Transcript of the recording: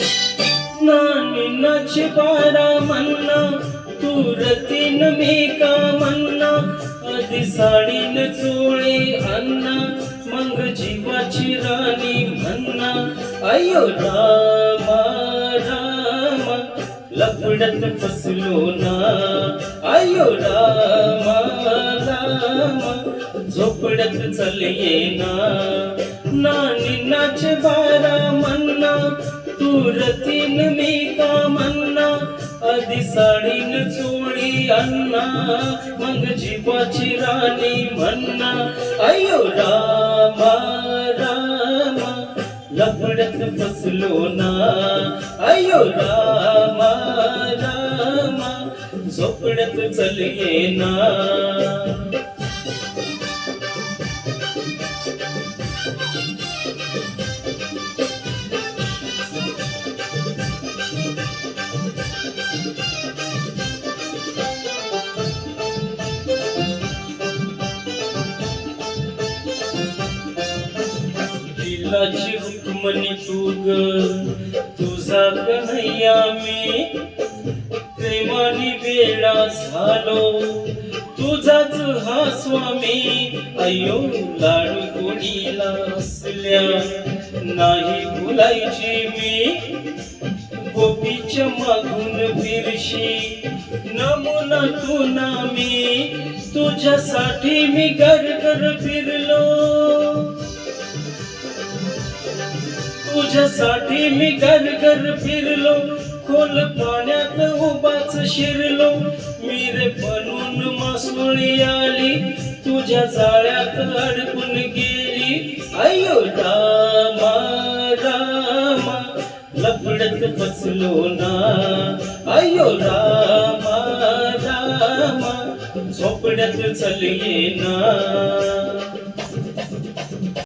ना नाचे बारा म्हणना तुरतीन मी का म्हणना आधी साडीन चोळी अन्ना मग जीवाची राणी म्हणना अयो रामा रामा लपडत फसलो ना. अयो रामा रामा झोपडत चल येना ना. नाच बारा तुरतीन मी का मन्ना आधी साडीन चोळी अन्ना मग जीवाची राणी म्हणना. अयो रामा रामा लफडत फसलो ना. अयो रामा रामा झोपडत चल ना. दिलाची रुक्मणी हो तू ग तुझा कन्हैया मी प्रेमाने वेळा झालो. तुझाच हा स्वामी अयो लाडू गोडीला असल्या. नाही बोलायची मी गोपीच्या मागून फिरशी. नमुना तू ना मी तुझ्यासाठी मी घर घर फिरलो. तुझ्यासाठी मी घर घर फिरलो खोल पाण्यात उभाच शिरलो. मीर बनून मासोळी आली तुझ्या जाळ्यात अडकून गेली. अयो रामा रामा लफडत फसलो ना. अयो रामा रामा झोपड्यात चल ना.